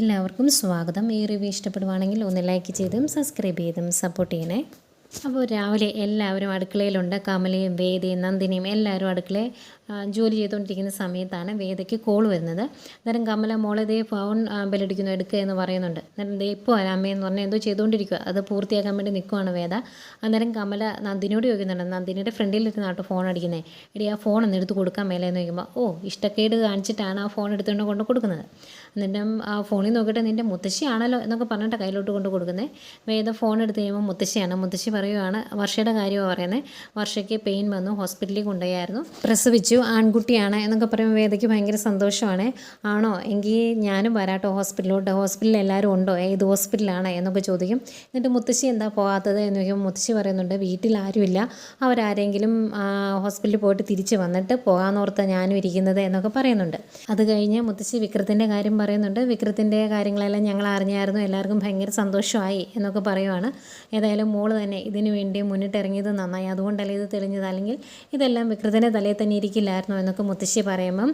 എല്ലാവർക്കും സ്വാഗതം. ഈ റിവ്യൂ ഇഷ്ടപ്പെടുവാണെങ്കിൽ ഒന്ന് ലൈക്ക് ചെയ്തും സബ്സ്ക്രൈബ് ചെയ്തും സപ്പോർട്ട് ചെയ്യണേ. അപ്പോൾ രാവിലെ എല്ലാവരും അടുക്കളയിലുണ്ട്. കമലയും വേദയും നന്ദിനിയും എല്ലാവരും അടുക്കളയെ ജോലി ചെയ്തുകൊണ്ടിരിക്കുന്ന സമയത്താണ് വേദയ്ക്ക് കോൾ വരുന്നത്. അന്നേരം കമല മോളെ ദേ ഫോൺ ബലടിക്കുന്നു എടുക്കുക എന്ന് പറയുന്നുണ്ട്. അന്നേരം ദേ ഇപ്പോൾ അമ്മയെന്ന് പറഞ്ഞാൽ എന്തോ ചെയ്തുകൊണ്ടിരിക്കുക അത് പൂർത്തിയാക്കാൻ വേണ്ടി നിൽക്കുവാണ് വേദ. അന്നേരം കമല നന്ദിനിയോട് ചോദിക്കുന്നുണ്ട്. നന്ദിനിയുടെ ഫ്രണ്ടിലിരുന്നാട്ടോ ഫോൺ അടിക്കുന്നത് എടി ആ ഫോൺ ഒന്ന് എടുത്ത് കൊടുക്കാൻ മേലെ എന്ന് ചോദിക്കുമ്പോൾ ഓ ഇഷ്ടക്കേട് കാണിച്ചിട്ടാണ് ആ ഫോൺ എടുത്തുകൊണ്ട് കൊണ്ട് കൊടുക്കുന്നത്. എന്നിട്ടും ആ ഫോണിൽ നോക്കിയിട്ട് നിന്റെ മുത്തശ്ശിയാണല്ലോ എന്നൊക്കെ പറഞ്ഞിട്ട് കയ്യിലോട്ട് കൊണ്ട് കൊടുക്കുന്നത് വേദ ഫോൺ എടുത്ത് കഴിയുമ്പോൾ മുത്തശ്ശിയാണ്. മുത്തശ്ശി പറയുവാണ് വർഷയുടെ കാര്യമാണ് പറയുന്നത് വർഷയ്ക്ക് പെയിൻ വന്നു ഹോസ്പിറ്റലിൽ കൊണ്ടുപോയായിരുന്നു. പ്രസവിച്ചു ആൺകുട്ടിയാണ് എന്നൊക്കെ പറയുമ്പോൾ വേദയ്ക്ക് ഭയങ്കര സന്തോഷമാണ്. ആണോ? എങ്കിൽ ഞാനും വരാട്ടോ ഹോസ്പിറ്റലിലോട്ട് ഹോസ്പിറ്റലിൽ എല്ലാവരും ഉണ്ടോ? ഏത് ഹോസ്പിറ്റലാണ് എന്നൊക്കെ ചോദിക്കും. എന്നിട്ട് മുത്തശ്ശി എന്താ പോകാത്തത് എന്ന് ചോദിക്കുമ്പോൾ മുത്തശ്ശി പറയുന്നുണ്ട് വീട്ടിൽ ആരുമില്ല. അവരാരെങ്കിലും ഹോസ്പിറ്റലിൽ പോയിട്ട് തിരിച്ച് വന്നിട്ട് പോകാമെന്നോർത്ത് ഞാനും ഇരിക്കുന്നത് എന്നൊക്കെ പറയുന്നുണ്ട്. അത് കഴിഞ്ഞ് മുത്തശ്ശി വിക്രത്തിന്റെ കാര്യം പറയുന്നുണ്ട് വിക്രത്തിന്റെ കാര്യങ്ങളെല്ലാം ഞങ്ങൾ അറിഞ്ഞായിരുന്നു എല്ലാവർക്കും ഭയങ്കര സന്തോഷമായി എന്നൊക്കെ പറയുവാണ്. ഏതായാലും മോൾ തന്നെ ഇതിനു വേണ്ടി മുന്നിട്ടിറങ്ങിയത് നന്നായി. അതുകൊണ്ടല്ലേ ഇത് തെളിഞ്ഞത്? അല്ലെങ്കിൽ ഇതെല്ലാം വിക്രത്തിന്റെ തലയിൽ തന്നെ ഇരിക്കില്ലായിരുന്നു എന്നൊക്കെ മുത്തശ്ശി പറയുമ്പം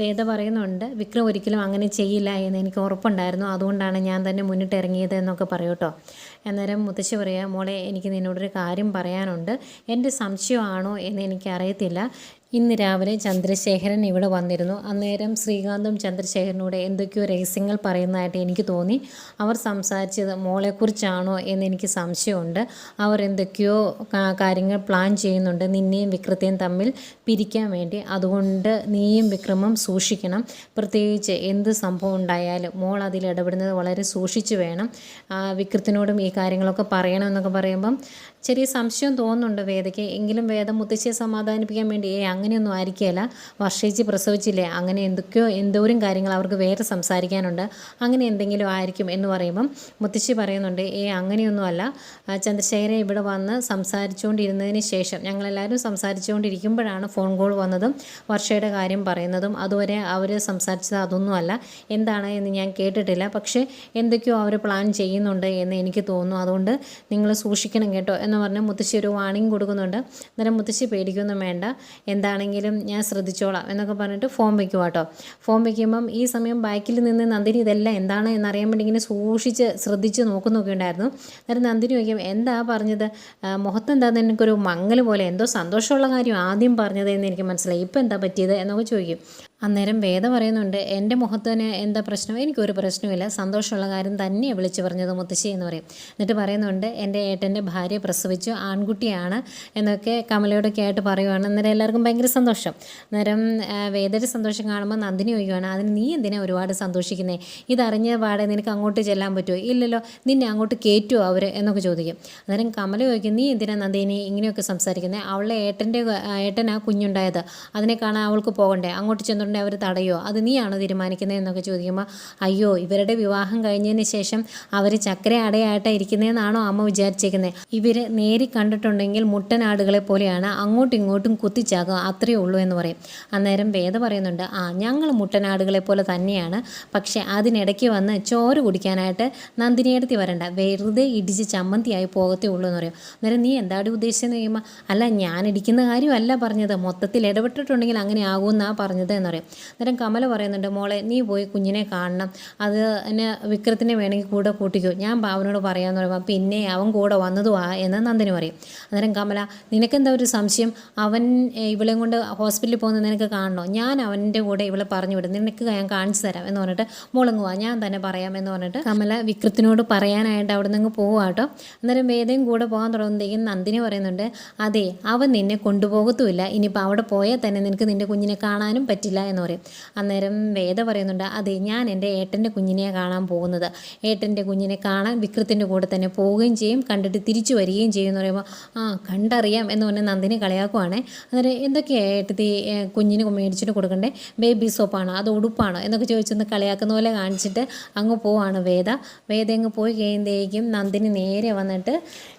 വേദ പറയുന്നുണ്ട് വിക്രം ഒരിക്കലും അങ്ങനെ ചെയ്യില്ല എന്ന് എനിക്ക് ഉറപ്പുണ്ടായിരുന്നു. അതുകൊണ്ടാണ് ഞാൻ തന്നെ മുന്നിട്ടിറങ്ങിയത് എന്നൊക്കെ പറയൂട്ടോ അന്നേരം മുത്തശ്ശി പറയുക മോളെ എനിക്ക് നിന്നോടൊരു കാര്യം പറയാനുണ്ട്. എന്റെ സംശയമാണോ എന്ന് എനിക്കറിയത്തില്ല. ഇന്ന് രാവിലെ ചന്ദ്രശേഖരൻ ഇവിടെ വന്നിരുന്നു. അന്നേരം ശ്രീകാന്തും ചന്ദ്രശേഖരനോട് എന്തൊക്കെയോ രഹസ്യങ്ങൾ പറയുന്നതായിട്ട് എനിക്ക് തോന്നി. അവർ സംസാരിച്ചത് മോളെക്കുറിച്ചാണോ എന്ന് എനിക്ക് സംശയമുണ്ട്. അവർ എന്തൊക്കെയോ കാര്യങ്ങൾ പ്ലാൻ ചെയ്യുന്നുണ്ട്. നിന്നെയും വിക്രത്തെയും തമ്മിൽ പിരിക്കാൻ വേണ്ടി. അതുകൊണ്ട് നീയും വിക്രമം സൂക്ഷിക്കണം. പ്രത്യേകിച്ച് എന്ത് സംഭവം ഉണ്ടായാലും മോൾ അതിൽ ഇടപെടുന്നത് വളരെ സൂക്ഷിച്ചു വേണം. വിക്രത്തിനോടും ഈ കാര്യങ്ങളൊക്കെ പറയണമെന്നൊക്കെ പറയുമ്പം ചെറിയ സംശയം തോന്നുന്നുണ്ട് വേദയ്ക്ക്. എങ്കിലും വേദം മുത്തശ്ശിയെ സമാധാനിപ്പിക്കാൻ വേണ്ടി ഏ അങ്ങനെയൊന്നും ആയിരിക്കുകയില്ല വർഷേച്ചി പ്രസവിച്ചില്ലേ? അങ്ങനെ എന്തൊക്കെയോ എന്തോരം കാര്യങ്ങൾ അവർക്ക് വേറെ സംസാരിക്കാനുണ്ട്. അങ്ങനെ എന്തെങ്കിലും ആയിരിക്കും എന്ന് പറയുമ്പം മുത്തശ്ശി പറയുന്നുണ്ട് ഏ അങ്ങനെയൊന്നുമല്ല. ചന്ദ്രശേഖരൻ ഇവിടെ വന്ന് സംസാരിച്ചുകൊണ്ടിരുന്നതിന് ശേഷം ഞങ്ങളെല്ലാവരും സംസാരിച്ചുകൊണ്ടിരിക്കുമ്പോഴാണ് ഫോൺ കോൾ വന്നതും വർഷയുടെ കാര്യം പറയുന്നതും. അതുവരെ അവർ സംസാരിച്ചത് അതൊന്നുമല്ല. എന്താണ് എന്ന് ഞാൻ കേട്ടിട്ടില്ല. പക്ഷേ എന്തൊക്കെയോ അവർ പ്ലാൻ ചെയ്യുന്നുണ്ട് എന്ന് എനിക്ക് തോന്നുന്നു. അതുകൊണ്ട് നിങ്ങൾ സൂക്ഷിക്കണം കേട്ടോ. എന്ന് പറഞ്ഞ് മുത്തശ്ശി ഒരു വാണിംഗ് കൊടുക്കുന്നുണ്ട്. അന്നേരം മുത്തശ്ശി പേടിക്കൊന്നും വേണ്ട. എന്താണെങ്കിലും ഞാൻ ശ്രദ്ധിച്ചോളാം എന്നൊക്കെ പറഞ്ഞിട്ട് ഫോം വയ്ക്കുക കേട്ടോ ഫോം വയ്ക്കുമ്പം ഈ സമയം ബാക്കിൽ നിന്ന് നന്ദിനി ഇതെല്ലാം എന്താണ് എന്നറിയാൻ വേണ്ടി ഇങ്ങനെ സൂക്ഷിച്ച് ശ്രദ്ധിച്ച് നോക്കുന്നൊക്കെ ഉണ്ടായിരുന്നു. അന്നേരം നന്ദിനി ചോദിക്കും എന്താ പറഞ്ഞത്? മുഖത്ത് മുഖത്തെന്താ എനിക്കൊരു മങ്ങൽ പോലെ എന്തോ സന്തോഷമുള്ള കാര്യം ആദ്യം പറഞ്ഞത് എന്ന് എനിക്ക് മനസ്സിലായി. ഇപ്പം എന്താ പറ്റിയത്? എന്നൊക്കെ ചോദിക്കും. അന്നേരം വേദ പറയുന്നുണ്ട് എന്റെ മുഖത്തിന് എന്താ പ്രശ്നം? എനിക്കൊരു പ്രശ്നമില്ല സന്തോഷമുള്ള കാര്യം തന്നെ വിളിച്ചു പറഞ്ഞത് മുത്തശ്ശി എന്ന് പറയും. എന്നിട്ട് പറയുന്നുണ്ട് എന്റെ ഏട്ടന്റെ ഭാര്യ പ്രസവിച്ചു ആൺകുട്ടിയാണ് എന്നൊക്കെ കമലയോടൊക്കെ ആയിട്ട് പറയുവാണ്. അന്നേരം എല്ലാവർക്കും ഭയങ്കര സന്തോഷം. അന്നേരം വേദയുടെ സന്തോഷം കാണുമ്പോൾ നന്ദിനി ചോദിക്കുവാണ് അതിന് നീ എന്തിനാ ഒരുപാട് സന്തോഷിക്കുന്നേ? ഇതറിഞ്ഞ പാടെ നിനക്ക് അങ്ങോട്ട് ചെല്ലാൻ പറ്റുമോ ഇല്ലല്ലോ നിന്നെ അങ്ങോട്ട് കയറ്റുമോ അവർ എന്നൊക്കെ ചോദിക്കും. അന്നേരം കമല ചോദിക്കും നീ എന്തിനാ നന്ദിനി ഇങ്ങനെയൊക്കെ സംസാരിക്കുന്നത് അവളുടെ ഏട്ടന്റെ ഏട്ടനാ കുഞ്ഞുണ്ടായത്. അതിനെ കാണാൻ അവൾക്ക് പോകണ്ടേ? അങ്ങോട്ട് ചെന്നിട്ടുണ്ടെങ്കിൽ അവർ തടയോ? അത് നീയാണോ തീരുമാനിക്കുന്നത് എന്നൊക്കെ ചോദിക്കുമ്പോൾ അയ്യോ ഇവരുടെ വിവാഹം കഴിഞ്ഞതിന് ശേഷം അവർ ചക്കര അടയായിട്ട് ഇരിക്കുന്നതെന്നാണോ അമ്മ വിചാരിച്ചേക്കുന്നത് ഇവർ നേരി കണ്ടിട്ടുണ്ടെങ്കിൽ മുട്ടനാടുകളെ പോലെയാണ് അങ്ങോട്ടും ഇങ്ങോട്ടും കുത്തിച്ചാകുക. അത്രയേ ഉള്ളൂ എന്ന് പറയും. അന്നേരം വേദ പറയുന്നുണ്ട് ആ ഞങ്ങൾ മുട്ടനാടുകളെ പോലെ തന്നെയാണ്. പക്ഷേ അതിനിടയ്ക്ക് വന്ന് ചോറ് കുടിക്കാനായിട്ട് നന്ദിനിയെടുത്തി വരണ്ട. വെറുതെ ഇടിച്ച് ചമ്മന്തിയായി പോകത്തേ ഉള്ളൂ എന്ന് പറയും. അന്നേരം നീ എന്താണ് ഉദ്ദേശിച്ചതെന്ന് കഴിയുമ്പോൾ അല്ല ഞാൻ ഇടിക്കുന്ന കാര്യമല്ല പറഞ്ഞത്. മൊത്തത്തിൽ ഇടപെട്ടിട്ടുണ്ടെങ്കിൽ അങ്ങനെ ആകുമെന്നാണ് പറഞ്ഞത് എന്ന് പറയും. അന്നേരം കമല പറയുന്നുണ്ട് മോളെ നീ പോയി കുഞ്ഞിനെ കാണണം. അത് എന്നെ വിക്രത്തിനെ വേണമെങ്കിൽ കൂടെ കൂട്ടിക്കോ. ഞാൻ അവനോട് പറയാമെന്ന് പറയുമ്പോൾ പിന്നെ അവൻ കൂടെ വന്നതുവാ എന്ന് നന്ദിനി പറയും. അന്നേരം കമല നിനക്കെന്താ ഒരു സംശയം? അവൻ ഇവളെ കൊണ്ട് ഹോസ്പിറ്റലിൽ പോകുന്നത് നിനക്ക് കാണണോ? ഞാൻ അവന്റെ കൂടെ ഇവളെ പറഞ്ഞു വിടും. നിനക്ക് ഞാൻ കാണിച്ചു തരാം. എന്ന് പറഞ്ഞിട്ട് മോളങ്ങ് വാ. ഞാൻ തന്നെ പറയാം എന്ന് പറഞ്ഞിട്ട് കമല വിക്രത്തിനോട് പറയാനായിട്ട് അവിടെ നിന്ന് പോവുക കേട്ടോ. അന്നേരം വേദയും കൂടെ പോകാൻ തുടങ്ങുമ്പോഴത്തേക്കും നന്ദിനി പറയുന്നുണ്ട് അതെ അവൻ നിന്നെ കൊണ്ടുപോകത്തുമില്ല. ഇനിയിപ്പോൾ അവിടെ പോയാൽ തന്നെ നിനക്ക് നിന്റെ കുഞ്ഞിനെ കാണാനും പറ്റില്ല എന്ന് പറയും. അന്നേരം വേദ പറയുന്നുണ്ട് അതെ ഞാൻ എന്റെ ഏട്ടന്റെ കുഞ്ഞിനെ കാണാൻ പോകുന്നത്. ഏട്ടന്റെ കുഞ്ഞിനെ കാണാൻ വിക്രത്തിന്റെ കൂടെ തന്നെ പോവുകയും ചെയ്യും കണ്ടിട്ട് തിരിച്ചു വരികയും ചെയ്യും എന്ന് പറയുമ്പോൾ ആ കണ്ടറിയാം എന്ന് പറഞ്ഞ് നന്ദിനി കളിയാക്കുവാണേ. അന്നേരം എന്തൊക്കെയാണ് ഏട്ടത്തി കുഞ്ഞിന് മേടിച്ചിട്ട് കൊടുക്കണ്ടേ? ബേബി സോപ്പാണോ? അത് ഉടുപ്പാണോ? എന്നൊക്കെ ചോദിച്ചൊന്ന് കളിയാക്കുന്ന പോലെ കാണിച്ചിട്ട് അങ്ങ് പോവാണ് വേദ. വേദ അങ്ങ് പോയി കഴിയുമ്പോഴേക്കും നന്ദിനി നേരെ വന്നിട്ട്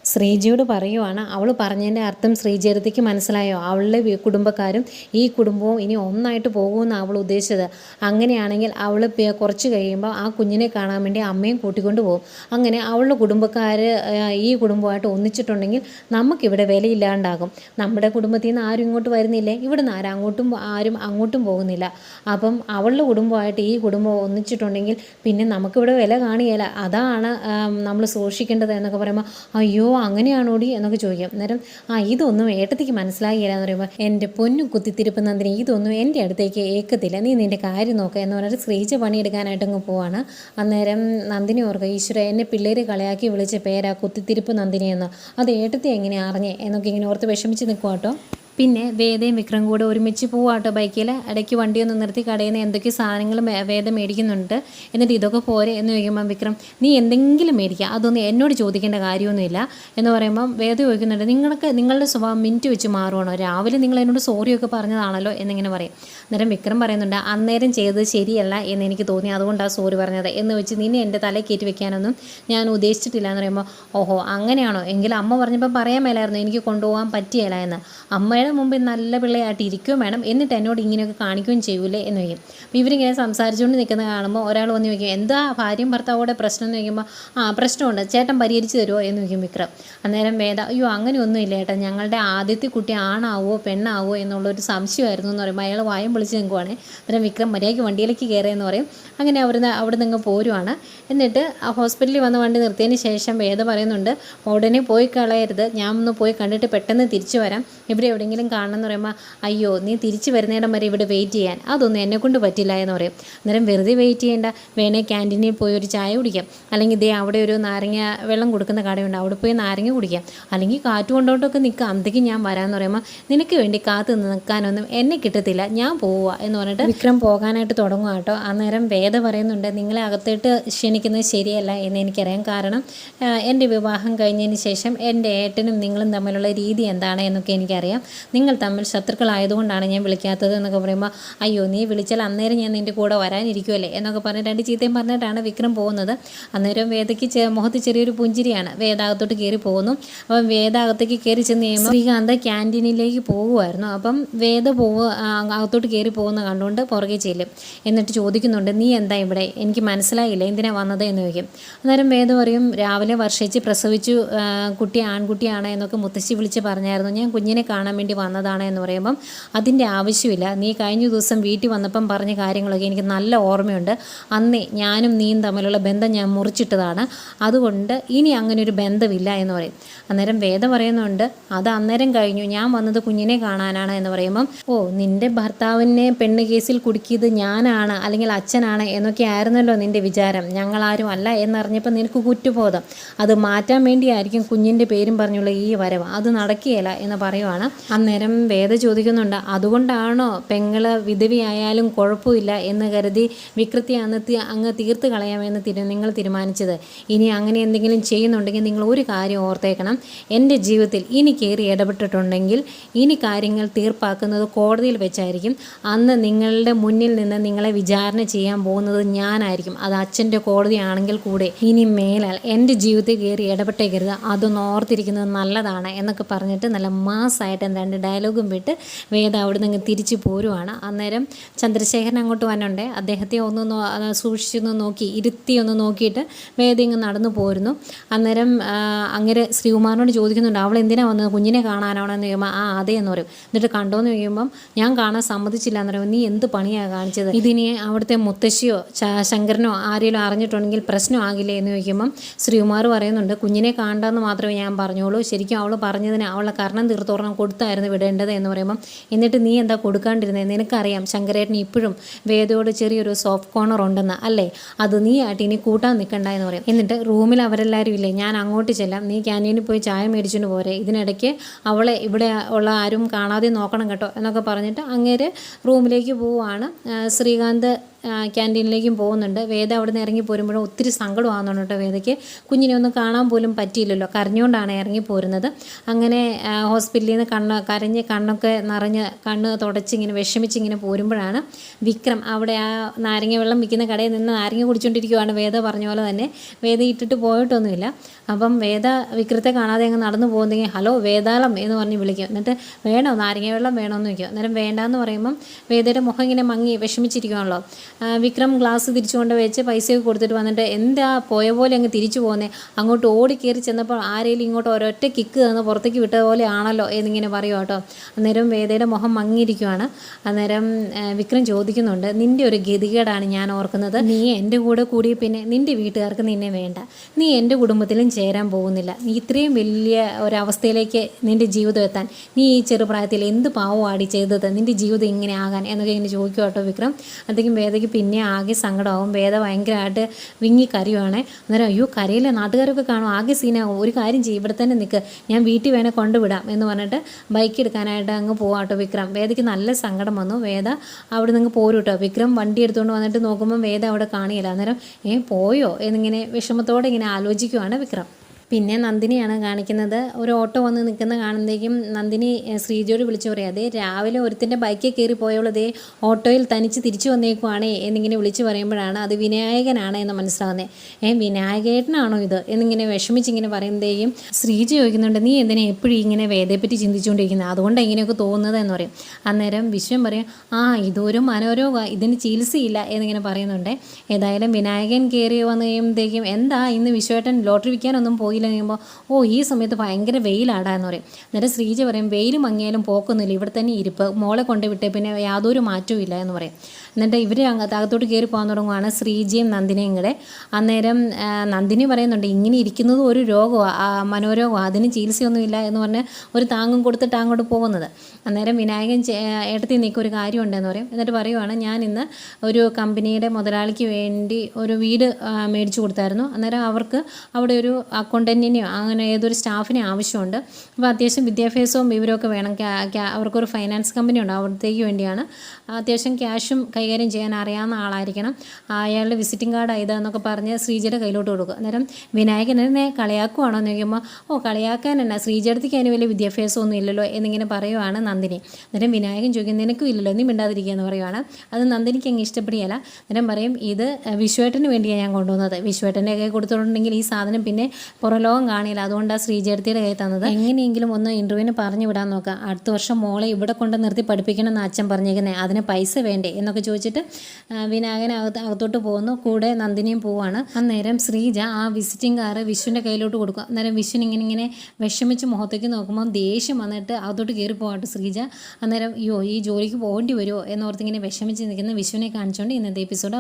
ശ്രീജിയോട് പറയുവാണ്. അവൾ പറഞ്ഞതിന്റെ അർത്ഥം ശ്രീജരതിക്ക് മനസ്സിലായോ? അവളുടെ കുടുംബക്കാരും ഈ കുടുംബവും ഇനി ഒന്നായിട്ട് പോകും പോകുമെന്ന് അവൾ ഉദ്ദേശിച്ചത്. അങ്ങനെയാണെങ്കിൽ അവൾ കുറച്ച് കഴിയുമ്പോൾ ആ കുഞ്ഞിനെ കാണാൻ വേണ്ടി അമ്മയും കൂട്ടിക്കൊണ്ട് പോകും. അങ്ങനെ അവളുടെ കുടുംബക്കാർ ഈ കുടുംബമായിട്ട് ഒന്നിച്ചിട്ടുണ്ടെങ്കിൽ നമുക്കിവിടെ വിലയില്ലാണ്ടാകും. നമ്മുടെ കുടുംബത്തിൽ നിന്ന് ആരും ഇങ്ങോട്ട് വരുന്നില്ലേ? ഇവിടെ നിന്ന് ആരും അങ്ങോട്ടും ആരും അങ്ങോട്ടും പോകുന്നില്ല. അപ്പം അവളുടെ കുടുംബമായിട്ട് ഈ കുടുംബം ഒന്നിച്ചിട്ടുണ്ടെങ്കിൽ പിന്നെ നമുക്കിവിടെ വില കാണിയല്ല അതാണ് നമ്മൾ സൂക്ഷിക്കേണ്ടത് എന്നൊക്കെ പറയുമ്പോൾ അയ്യോ അങ്ങനെയാണോടി എന്നൊക്കെ ചോദിക്കാം. അന്നേരം ആ ഇതൊന്നും ഏട്ടത്തേക്ക് മനസ്സിലാകില്ല എന്ന് പറയുമ്പോൾ എന്റെ പൊന്നു കുത്തിത്തിരിപ്പ് നന്ദിനി ഇതൊന്നും എന്റെ അടുത്തേക്ക് ഏക്കത്തില്ല. നീ നിന്റെ കാര്യം നോക്കുക എന്ന് പറഞ്ഞിട്ട് സ്ത്രീച്ച് പണിയെടുക്കാനായിട്ട് അങ്ങ് പോവാണ്. അന്നേരം നന്ദിനി ഓർക്കുക ഈശ്വര എന്നെ പിള്ളേർ കളയാക്കി വിളിച്ച പേരാ കുത്തിത്തിരിപ്പ് നന്ദിനി എന്ന്. അത് ഏട്ടത്തെ എങ്ങനെ അറിഞ്ഞേ? എന്നൊക്കെ ഇങ്ങനെ ഓർത്ത് വിഷമിച്ച് നിൽക്കുക കേട്ടോ പിന്നെ വേദയും വിക്രം കൂടെ ഒരുമിച്ച് പോവാട്ടോ ബൈക്കിൽ ഇടയ്ക്ക് വണ്ടി ഒന്നും നിർത്തി കടയിൽ നിന്ന് എന്തൊക്കെ സാധനങ്ങൾ വേദം മേടിക്കുന്നുണ്ട്. എന്നിട്ട് ഇതൊക്കെ പോരെ എന്ന് ചോദിക്കുമ്പം വിക്രം നീ എന്തെങ്കിലും മേടിക്കുക അതൊന്നും എന്നോട് ചോദിക്കേണ്ട കാര്യമൊന്നുമില്ല. എന്ന് പറയുമ്പം വേദ ചോദിക്കുന്നുണ്ട് നിങ്ങൾക്ക് നിങ്ങളുടെ സ്വഭാവം മിനിറ്റ് വെച്ച് മാറുവാണോ? രാവിലെ നിങ്ങൾ എന്നോട് സോറിയൊക്കെ പറഞ്ഞതാണല്ലോ എന്നിങ്ങനെ പറയും. അന്നേരം വിക്രം പറയുന്നുണ്ട് അന്നേരം ചെയ്തത് ശരിയല്ല എന്ന് എനിക്ക് തോന്നി. അതുകൊണ്ടാണ് സോറി പറഞ്ഞത് എന്ന് വെച്ച് നിന്നെ എന്റെ തലയിൽ കയറ്റി വെക്കാനൊന്നും ഞാൻ ഉദ്ദേശിച്ചിട്ടില്ല എന്ന് പറയുമ്പോൾ ഓഹോ അങ്ങനെയാണോ? എങ്കിൽ അമ്മ പറഞ്ഞപ്പോൾ പറയാൻ മേലായിരുന്നു എനിക്ക് കൊണ്ടുപോകാൻ പറ്റിയല്ല എന്ന്. അമ്മയുടെ മുമ്പിൽ നല്ല പിള്ളയായിട്ട് ഇരിക്കുകയും വേണം. എന്നിട്ട് എന്നോട് ഇങ്ങനെയൊക്കെ കാണിക്കുകയും ചെയ്യൂലേ എന്ന് ചോദിക്കും. അപ്പോൾ ഇവരിങ്ങനെ സംസാരിച്ചുകൊണ്ട് നിൽക്കുന്ന കാണുമ്പോൾ ഒരാൾ വന്ന് ചോദിക്കും എന്താ ഭാര്യയും ഭർത്താവോടെ പ്രശ്നം? എന്ന് ചോദിക്കുമ്പോൾ ആ പ്രശ്നമുണ്ട്. ചേട്ടൻ പരിഹരിച്ച് തരുമോ എന്ന് ചോദിക്കും വിക്രം. അന്നേരം വേദ അയ്യോ അങ്ങനെയൊന്നും ഇല്ല ഏട്ടാ ഞങ്ങളുടെ ആദ്യത്തെ കുട്ടി ആണാവോ പെണ്ണാവോ എന്നുള്ളൊരു സംശയമായിരുന്നു എന്ന് പറയുമ്പോൾ അയാൾ വായം വിളിച്ച് നിൽക്കുവാണ്. അന്നേരം വിക്രം മര്യാദയ്ക്ക് വണ്ടിയിലേക്ക് കയറിയെന്ന് പറയും. അങ്ങനെ അവിടുന്ന് അവിടെ നിന്ന് പോരുവാണ്. എന്നിട്ട് ഹോസ്പിറ്റലിൽ വന്ന് വണ്ടി നിർത്തിയതിന് ശേഷം വേദ പറയുന്നുണ്ട് ഉടനെ പോയി കളയരുത്. ഞാൻ ഒന്ന് പോയി കണ്ടിട്ട് പെട്ടെന്ന് തിരിച്ചു വരാം. ഇവിടെ എവിടെയെങ്കിലും കാണണം എന്ന് പറയുമ്പോൾ അയ്യോ നീ തിരിച്ചു വരുന്നിടം വരെ ഇവിടെ വെയിറ്റ് ചെയ്യാൻ. അതൊന്നും എന്നെക്കൊണ്ട് പറ്റില്ല എന്ന് പറയും. അന്നേരം വെറുതെ വെയിറ്റ് ചെയ്യേണ്ട. വേണേ ക്യാന്റീനിൽ പോയി ഒരു ചായ കുടിക്കാം. അല്ലെങ്കിൽ ഇതേ അവിടെ ഒരു നാരങ്ങ വെള്ളം കൊടുക്കുന്ന കടയുണ്ട്. അവിടെ പോയി നാരങ്ങ കുടിക്കാം. അല്ലെങ്കിൽ കാറ്റ് കൊണ്ടോട്ടൊക്കെ നിൽക്കുക അന്തേക്ക് ഞാൻ വരാമെന്ന് പറയുമ്പോൾ നിനക്ക് വേണ്ടി കാത്തു നിൽക്കാനൊന്നും എന്നെ കിട്ടത്തില്ല. ഞാൻ പോവുക എന്ന് പറഞ്ഞിട്ട് വിക്രം പോകാനായിട്ട് തുടങ്ങുക കേട്ടോ. അന്നേരം വേദ പറയുന്നുണ്ട് നിങ്ങളെ അകത്തേട്ട് ക്ഷണിക്കുന്നത് ശരിയല്ല എന്ന് എനിക്കറിയാം. കാരണം എന്റെ വിവാഹം കഴിഞ്ഞതിന് ശേഷം എന്റെ ഏട്ടനും നിങ്ങളും തമ്മിലുള്ള രീതി എന്താണ് എന്നൊക്കെ എനിക്കറിയാം. നിങ്ങൾ തമ്മിൽ ശത്രുക്കളായതുകൊണ്ടാണ് ഞാൻ വിളിക്കാത്തത് എന്നൊക്കെ പറയുമ്പോൾ അയ്യോ നീ വിളിച്ചാൽ അന്നേരം ഞാൻ നിന്റെ കൂടെ വരാനിരിക്കുമല്ലേ എന്നൊക്കെ പറഞ്ഞ് രണ്ട് ചീത്തയും പറഞ്ഞിട്ടാണ് വിക്രം പോകുന്നത്. അന്നേരം വേദയ്ക്ക് മുഖത്ത് ചെറിയൊരു പുഞ്ചിരിയാണ്. വേദാകത്തോട്ട് കയറി പോകുന്നു. അപ്പം വേദാകത്തേക്ക് കയറി ചെന്ന് കഴിയുമ്പോൾ ശ്രീകാന്ത് ക്യാന്റീനിലേക്ക് പോകുമായിരുന്നു അപ്പം വേദ പോവുക അകത്തോട്ട് കയറി പോകുന്ന കണ്ടുകൊണ്ട് പുറകെ ചെല്ലും. എന്നിട്ട് ചോദിക്കുന്നുണ്ട് നീ എന്താ ഇവിടെ? എനിക്ക് മനസ്സിലായില്ല? എന്തിനാ വന്നത്? എന്ന് ചോദിക്കും. അന്നേരം വേദ പറയും രാവിലെ വർഷിച്ച് പ്രസവിച്ചു കുട്ടി ആൺകുട്ടിയാണ് എന്നൊക്കെ മുത്തശ്ശി വിളിച്ച് പറഞ്ഞായിരുന്നു. ഞാൻ കുഞ്ഞിനെ കാണാൻ വേണ്ടി വന്നതാണ് എന്ന് പറയുമ്പം അതിന്റെ ആവശ്യമില്ല. നീ കഴിഞ്ഞ ദിവസം വീട്ടിൽ വന്നപ്പം പറഞ്ഞ കാര്യങ്ങളൊക്കെ എനിക്ക് നല്ല ഓർമ്മയുണ്ട്. അന്നേ ഞാനും നീയും തമ്മിലുള്ള ബന്ധം ഞാൻ മുറിച്ചിട്ടതാണ്. അതുകൊണ്ട് ഇനി അങ്ങനെ ഒരു ബന്ധമില്ല എന്ന് പറയും. അന്നേരം വേദ പറയുന്നുണ്ട് അത് അന്നേരം കഴിഞ്ഞു. ഞാൻ വന്നത് കുഞ്ഞിനെ കാണാനാണ് എന്ന് പറയുമ്പം ഓ നിന്റെ ഭർത്താവിനെ പെണ്ണ് കേസിൽ കുടുക്കിയത് ഞാനാണ് അല്ലെങ്കിൽ അച്ഛനാണ് എന്നൊക്കെ ആയിരുന്നല്ലോ നിന്റെ വിചാരം. ഞങ്ങളാരും അല്ല എന്നറിഞ്ഞപ്പോൾ നിനക്ക് കുറ്റബോധം. അത് മാറ്റാൻ വേണ്ടിയായിരിക്കും കുഞ്ഞിന്റെ പേരും പറഞ്ഞുള്ള ഈ വരവ്. അത് നടക്കുകയില്ല എന്ന് പറയുവാണ്. അന്നേരം വേദ ചോദിക്കുന്നുണ്ട്. അതുകൊണ്ടാണോ പെങ്ങൾ വിധവിയായാലും കുഴപ്പമില്ല എന്ന് കരുതി വികൃതി അന്ന് അങ്ങ് തീർത്ത് കളയാമെന്ന് തിരു നിങ്ങൾ തീരുമാനിച്ചത്. ഇനി അങ്ങനെ എന്തെങ്കിലും ചെയ്യുന്നുണ്ടെങ്കിൽ നിങ്ങൾ ഒരു കാര്യം ഓർത്തേക്കണം. എന്റെ ജീവിതത്തിൽ ഇനി കയറി ഇടപെട്ടിട്ടുണ്ടെങ്കിൽ ഇനി കാര്യങ്ങൾ തീർപ്പാക്കുന്നത് കോടതിയിൽ വെച്ചായിരിക്കും. അന്ന് നിങ്ങളുടെ മുന്നിൽ നിന്ന് നിങ്ങളെ വിചാരണ ചെയ്യാൻ പോകുന്നത് ഞാനായിരിക്കും. അത് അച്ഛന്റെ കോടതിയാണെങ്കിൽ കൂടെ. ഇനി മേലാൽ എന്റെ ജീവിതത്തിൽ കയറി ഇടപെട്ടേക്കരുത് അതൊന്ന് ഓർത്തിരിക്കുന്നത് നല്ലതാണ് എന്നൊക്കെ പറഞ്ഞിട്ട് നല്ല മാസ്സായിട്ട് രണ്ട് ഡയലോഗും വിട്ട് വേദ അവിടെ നിന്ന് തിരിച്ചു പോരുവാണ്. അന്നേരം ചന്ദ്രശേഖരൻ അങ്ങോട്ട് വന്നുണ്ട്. അദ്ദേഹത്തെ ഒന്ന് സൂക്ഷിച്ചൊന്ന് നോക്കി ഇരുത്തി ഒന്ന് നോക്കിയിട്ട് വേദ ഇങ്ങ് നടന്നു പോരുന്നു. അന്നേരം അങ്ങനെ ശ്രീകുമാറിനോട് ചോദിക്കുന്നുണ്ട് അവൾ എന്തിനാ വന്നത്? കുഞ്ഞിനെ കാണാനാണോ? എന്ന് ചോദിക്കുമ്പോൾ ആ അതെ എന്ന് പറയും. എന്നിട്ട് കണ്ടോന്ന് ചോദിക്കുമ്പം ഞാൻ കാണാൻ സമ്മതിച്ചില്ല എന്ന് പറയുമ്പോൾ നീ എന്ത് പണിയാണ് കാണിച്ചത്? ഇതിനി അവിടുത്തെ മുത്തശ്ശിയോ ശങ്കരനോ ആരെങ്കിലും അറിഞ്ഞിട്ടുണ്ടെങ്കിൽ പ്രശ്നമാകില്ലേ എന്ന് ചോദിക്കുമ്പം ശ്രീകുമാർ പറയുന്നുണ്ട് കുഞ്ഞിനെ കാണണ്ടെന്ന് മാത്രമേ ഞാൻ പറഞ്ഞോളൂ. ശരിക്കും അവൾ പറഞ്ഞതിന് അവളെ കർണം തീർത്തോറണം കൊടുത്തായിരുന്നു വിടേണ്ടത് എന്ന് പറയുമ്പം എന്നിട്ട് നീ എന്താ കൊടുക്കാണ്ടിരുന്നത് നിനക്കറിയാം ശങ്കരേട്ടൻ ഇപ്പോഴും വേദയോട് ചെറിയൊരു സോഫ്റ്റ് കോർണർ ഉണ്ടെന്ന് അല്ലേ? അത് നീ ആയിട്ട് ഇനി കൂട്ടാൻ നിൽക്കണ്ട എന്ന് പറയും. എന്നിട്ട് റൂമിൽ അവരെല്ലാവരും ഇല്ലേ? ഞാൻ അങ്ങോട്ട് ചെല്ലാം. നീ ക്യാന്റീനിൽ പോയി ചായ മേടിച്ചുകൊണ്ട് പോരെ. ഇതിനിടയ്ക്ക് അവളെ ഇവിടെ ഉള്ള ആരും കാണാതെ നോക്കണം കേട്ടോ എന്നൊക്കെ പറഞ്ഞിട്ട് അങ്ങേര് റൂമിലേക്ക് പോവുകയാണ്. ശ്രീകാന്ത് ക്യാന്റീനിലേക്കും പോകുന്നുണ്ട്. വേദ അവിടെ നിന്ന് ഇറങ്ങി പോരുമ്പോഴും ഒത്തിരി സങ്കടമാകുന്നുണ്ട് കേട്ടോ വേദയ്ക്ക്. കുഞ്ഞിനെ ഒന്നും കാണാൻ പോലും പറ്റിയില്ലല്ലോ. കരഞ്ഞുകൊണ്ടാണ് ഇറങ്ങി പോരുന്നത്. അങ്ങനെ ഹോസ്പിറ്റലിൽ നിന്ന് കണ്ണ് കരഞ്ഞ് കണ്ണൊക്കെ നിറഞ്ഞ് കണ്ണ് തുടച്ച് ഇങ്ങനെ വിഷമിച്ച് ഇങ്ങനെ പോരുമ്പോഴാണ് വിക്രം അവിടെ ആ നാരങ്ങ വെള്ളം വിൽക്കുന്ന കടയിൽ നിന്ന് നാരങ്ങ കുടിച്ചുകൊണ്ടിരിക്കുവാണ് വേദ പറഞ്ഞ പോലെ തന്നെ. വേദ ഇട്ടിട്ട് പോയിട്ടൊന്നുമില്ല. അപ്പം വേദ വിക്രത്തെ കാണാതെ അങ്ങ് നടന്നു പോകുന്നെങ്കിൽ ഹലോ വേദാളം എന്ന് പറഞ്ഞ് വിളിക്കും. എന്നിട്ട് വേണോ? നാരങ്ങ വെള്ളം വേണമെന്ന് വയ്ക്കും അന്നേരം വേണ്ടാന്ന് പറയുമ്പം വേദയുടെ മുഖം ഇങ്ങനെ മങ്ങി വിഷമിച്ചിരിക്കുവാണല്ലോ. ആ, വിക്രം ഗ്ലാസ് തിരിച്ചു കൊണ്ട് വെച്ച് പൈസയൊക്കെ കൊടുത്തിട്ട് വന്നിട്ട് എന്താ പോയ പോലെ അങ്ങ് തിരിച്ചു പോകുന്നത് അങ്ങോട്ട് ഓടി കയറി ചെന്നപ്പോൾ ആരെങ്കിലും ഇങ്ങോട്ട് ഒരൊറ്റ കിക്ക് തന്ന് പുറത്തേക്ക് വിട്ട പോലെ ആണല്ലോ എന്നിങ്ങനെ പറയും കേട്ടോ. അന്നേരം വേദയുടെ മുഖം മങ്ങിയിരിക്കുവാണ്. അന്നേരം വിക്രം ചോദിക്കുന്നുണ്ട് നിന്റെ ഒരു ഗതികേടാണ് ഞാൻ ഓർക്കുന്നത്. നീ എന്റെ കൂടെ കൂടി പിന്നെ നിന്റെ വീട്ടുകാർക്ക് നിന്നെ വേണ്ട. നീ എന്റെ കുടുംബത്തിലും ചേരാൻ പോകുന്നില്ല. നീ ഇത്രയും വലിയ ഒരവസ്ഥയിലേക്ക് നിന്റെ ജീവിതം എത്താൻ. നീ ഈ ചെറുപ്രായത്തിൽ എന്ത് പാവമാടി ചെയ്തത്? നിന്റെ ജീവിതം ഇങ്ങനെ ആകാൻ? എന്നൊക്കെ ഇങ്ങനെ ചോദിക്കും കേട്ടോ വിക്രം. അപ്പോഴത്തേക്കും വേദയ്ക്ക് പിന്നെ ആകെ സങ്കടമാവും. വേദ ഭയങ്കരമായിട്ട് വിങ്ങി കരയുവാണേ. അന്നേരം അയ്യോ കരയിലെ നാട്ടുകാരൊക്കെ കാണും. ആകെ സീനാകും ഒരു കാര്യം ചെയ്യും. ഇവിടെ തന്നെ നിൽക്ക് ഞാൻ വീട്ടിൽ വേണേൽ കൊണ്ടുവിടാം എന്ന് പറഞ്ഞിട്ട് ബൈക്ക് എടുക്കാനായിട്ട് അങ്ങ് പോവാട്ടോ വിക്രം. വേദയ്ക്ക് നല്ല സങ്കടം വന്നു. വേദ അവിടെ നിന്ന് പോരും കേട്ടോ വിക്രം വണ്ടി എടുത്തുകൊണ്ട് വന്നിട്ട് നോക്കുമ്പോൾ വേദ അവിടെ കാണിയില്ല. അന്നേരം ഏ പോയോ? എന്നിങ്ങനെ വിഷമത്തോടെ ഇങ്ങനെ ആലോചിക്കുവാണ് വിക്രം. പിന്നെ നന്ദിനിയാണ് കാണിക്കുന്നത്. ഒരു ഓട്ടോ വന്ന് നിൽക്കുന്ന കാണുമ്പോഴേക്കും നന്ദിനി ശ്രീജോട് വിളിച്ചു പറയാം അതേ രാവിലെ ഒരുത്തിന്റെ ബൈക്കിൽ കയറി പോയവളതേ ഓട്ടോയിൽ തനിച്ച് തിരിച്ചു വന്നേക്കുവാണേ എന്നിങ്ങനെ വിളിച്ചു പറയുമ്പോഴാണ് അത് വിനായകനാണ് എന്ന് മനസ്സിലാവുന്നത് ഏ വിനായകേട്ടനാണോ ഇത്? എന്നിങ്ങനെ വിഷമിച്ചിങ്ങനെ പറയുമ്പോഴേക്കും ശ്രീജ ചോദിക്കുന്നുണ്ട് നീ എന്തിനാ എപ്പോഴും ഇങ്ങനെ വേദയെപ്പറ്റി ചിന്തിച്ചുകൊണ്ടിരിക്കുന്നത് അതുകൊണ്ടാണ് ഇങ്ങനെയൊക്കെ തോന്നുന്നത് എന്ന് പറയും. അന്നേരം വിശ്വം പറയും ആ ഇതൊരു മനോരോഗ ഇതിന് ചികിത്സയില്ല എന്നിങ്ങനെ പറയുന്നുണ്ട്. ഏതായാലും വിനായകൻ കയറി വന്നു എന്താ ഇന്ന് വിശ്വേട്ടൻ ലോട്ടറി വിൽക്കാനൊന്നും പോയില്ല എന്ന് കഴിയുമ്പോൾ ഓ ഈ സമയത്ത് ഭയങ്കര വെയിലാടാ എന്ന് പറയും. എന്നിട്ട് ശ്രീജ പറയും വെയിൽ മങ്ങിയാലും പോക്കൊന്നുമില്ല. ഇവിടെ തന്നെ ഇരിപ്പ്. മോളെ കൊണ്ടുവിട്ടേ പിന്നെ യാതൊരു മാറ്റവും ഇല്ല എന്ന് പറയും. എന്നിട്ട് ഇവർ അകത്തോട്ട് കയറി പോകാൻ തുടങ്ങുവാണ് ശ്രീജയും നന്ദിനിയും കൂടെ. അന്നേരം നന്ദിനി പറയുന്നുണ്ട് ഇങ്ങനെ ഇരിക്കുന്നത് ഒരു രോഗമാണ് മനോരോഗമാണ് അതിന് ചികിത്സയൊന്നുമില്ല എന്ന് പറഞ്ഞ് ഒരു താങ്ങും കൊടുത്തിട്ട് അങ്ങോട്ട് പോകുന്നത്. അന്നേരം വിനായകൻ ഏട്ടത്തി നിൽക്കുക ഒരു കാര്യമുണ്ടെന്ന് പറയും. എന്നിട്ട് പറയുവാണ് ഞാൻ ഇന്ന് ഒരു കമ്പനിയുടെ മുതലാളിക്ക് വേണ്ടി ഒരു വീട് മേടിച്ചു കൊടുത്തായിരുന്നു. അന്നേരം അവർക്ക് അവിടെ ഒരു അക്കൗണ്ടന്റിനെയോ അങ്ങനെ ഏതൊരു സ്റ്റാഫിനെ ആവശ്യമുണ്ട്. അപ്പോൾ അത്യാവശ്യം വിദ്യാഭ്യാസവും വിവരമൊക്കെ വേണം. അവർക്കൊരു ഫൈനാൻസ് കമ്പനി ഉണ്ട് അവിടത്തേക്ക് വേണ്ടിയാണ്. അത്യാവശ്യം ക്യാഷും കൈകാര്യം ചെയ്യാൻ അറിയാവുന്ന ആളായിരിക്കണം. അയാളുടെ വിസിറ്റിംഗ് കാർഡ് ഇതാന്നൊക്കെ പറഞ്ഞ് ശ്രീജയുടെ കയ്യിലോട്ട് കൊടുക്കുക. അന്നേരം വിനായകൻ എന്നെ കളിയാക്കുവാണോ എന്ന് ചോദിക്കുമ്പോൾ ഓ കളിയാക്കാൻ എന്നാ? ശ്രീജയടത്തേക്ക് അതിന് വലിയ വിദ്യാഭ്യാസമൊന്നും ഇല്ലല്ലോ എന്നിങ്ങനെ പറയുവാണ് നന്ദിനി. അന്നേരം വിനായകൻ ചോദിക്കും നിനക്കും ഇല്ലല്ലോ? നീ മിണ്ടാതിരിക്കുക എന്ന് പറയുവാണ്. അത് നന്ദിനിക്ക് അങ്ങ് ഇഷ്ടപ്പെടുകയല്ല. അന്നേരം പറയും ഇത് വിശ്വേട്ടന് വേണ്ടിയാണ് ഞാൻ കൊണ്ടുവന്നത്. വിശ്വേട്ടന്റെ കൈ കൊടുത്തിട്ടുണ്ടെങ്കിൽ ഈ സാധനം പിന്നെ പുറലോകം കാണില്ല. അതുകൊണ്ടാണ് ശ്രീജയടുത്തിയുടെ കൈ തന്നത്. എങ്ങനെയെങ്കിലും ഒന്ന് ഇന്റർവ്യൂവിന് പറഞ്ഞു വിടാൻ നോക്കാം അടുത്ത വർഷം മോളെ ഇവിടെ കൊണ്ട് നിർത്തി പഠിപ്പിക്കണം എന്ന് അച്ഛൻ പറഞ്ഞേക്കുന്നത് അതിന് പൈസ വേണ്ടേ? എന്നൊക്കെ ചോദിച്ചിട്ട് വിനായകൻ അകത്ത് അകത്തോട്ട് പോകുന്നു. കൂടെ നന്ദിനിയും പോവാണ് അന്നേരം ശ്രീജ ആ വിസിറ്റിംഗ് കാറ് വിഷുവിന്റെ കയ്യിലോട്ട് കൊടുക്കുക അന്നേരം വിഷുവിന് ഇങ്ങനെ ഇങ്ങനെ വിഷമിച്ച് മുഖത്തേക്ക് നോക്കുമ്പോൾ ദേഷ്യം വന്നിട്ട് അകത്തോട്ട് കയറി പോകാട്ട് ശ്രീജ. അന്നേരം അയ്യോ ഈ ജോലിക്ക് പോകേണ്ടി വരുമോ എന്നോർത്തിങ്ങനെ വിഷമിച്ച് നിൽക്കുന്ന വിഷുവിനെ കാണിച്ചുകൊണ്ട് ഇന്നത്തെ എപ്പിസോഡ്